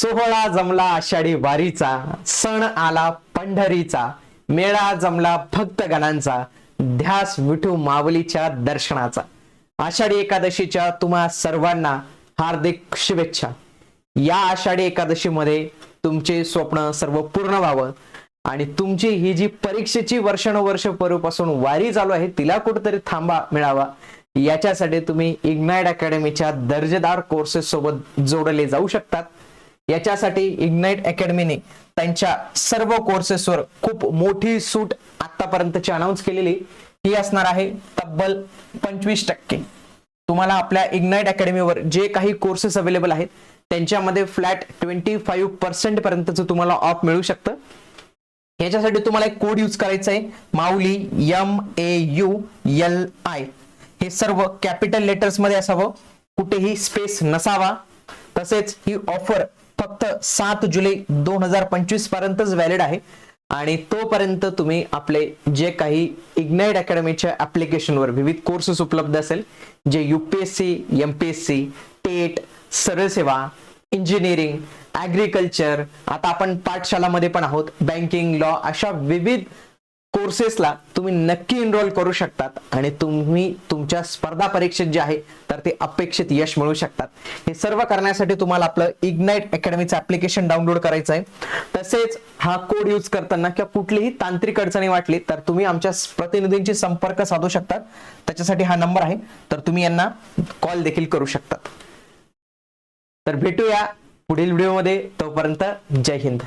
सोहळा जमला आषाढी वारीचा सण आला पंढरीचा मेळा जमला भक्तगणांचा ध्यास विठू माऊलीच्या दर्शनाचा. आषाढी एकादशीच्या तुम्हा सर्वांना हार्दिक शुभेच्छा. या आषाढी एकादशीमध्ये तुमचे स्वप्न सर्व पूर्ण व्हावं आणि तुमची ही जी परीक्षेची वर्षानुवर्ष पूर्वीपासून वारी चालू आहे तिला कुठेतरी थांबा मिळावा. याच्यासाठी तुम्ही इग्नाइट अकॅडमीच्या दर्जेदार कोर्सेस सोबत जोडले जाऊ शकतात. याच्यासाठी इग्नाइट अकॅडमीने त्यांच्या सर्व कोर्सेसवर खूप मोठी सूट आतापर्यंतची अनाऊन्स केलेली. ही असणार आहे तब्बल पंचवीस टक्के. तुम्हाला आपल्या इग्नाइट अकॅडमीवर जे काही कोर्सेस अवेलेबल आहेत त्यांच्यामध्ये फ्लॅट ट्वेंटी फाईव्ह पर्सेंट पर्यंतचं तुम्हाला ऑफ मिळू शकतं. याच्यासाठी तुम्हाला एक कोड यूज करायचा आहे Mauli M A U L I हे सर्व कॅपिटल लेटर्समध्ये असावं. कुठेही स्पेस नसावा. तसेच ही ऑफर फक्त सात जुलै दोन हजार पंचवीस पर्यंतच व्हॅलिड आहे. आणि तोपर्यंत तुम्ही आपले जे काही इग्नाइट अकॅडमीच्या ऍप्लिकेशनवर विविध कोर्सेस उपलब्ध असेल जे युपीएससी एमपीएससी टेट सरळ सेवा इंजिनिअरिंग ऍग्रिकल्चर आता आपण पाठशालामध्ये पण आहोत बँकिंग लॉ अशा विविध कोर्सेसला तुम्ही नक्की एनरोल करू शकतात आणि तुम्ही तुमच्या स्पर्धा परीक्षेत जे आहे तर ते अपेक्षित यश मिळू शकतात. हे सर्व करण्यासाठी तुम्हाला आपलं इग्नाइट अकॅडमीचं ऍप्लिकेशन डाउनलोड करायचं आहे. तसेच हा कोड यूज करताना किंवा कुठलीही तांत्रिक अडचणी वाटली तर तुम्ही आमच्या प्रतिनिधींशी संपर्क साधू शकतात. त्याच्यासाठी हा नंबर आहे तर तुम्ही यांना कॉल देखील करू शकतात. तर भेटूया पुढील व्हिडिओमध्ये तोपर्यंत जय हिंद.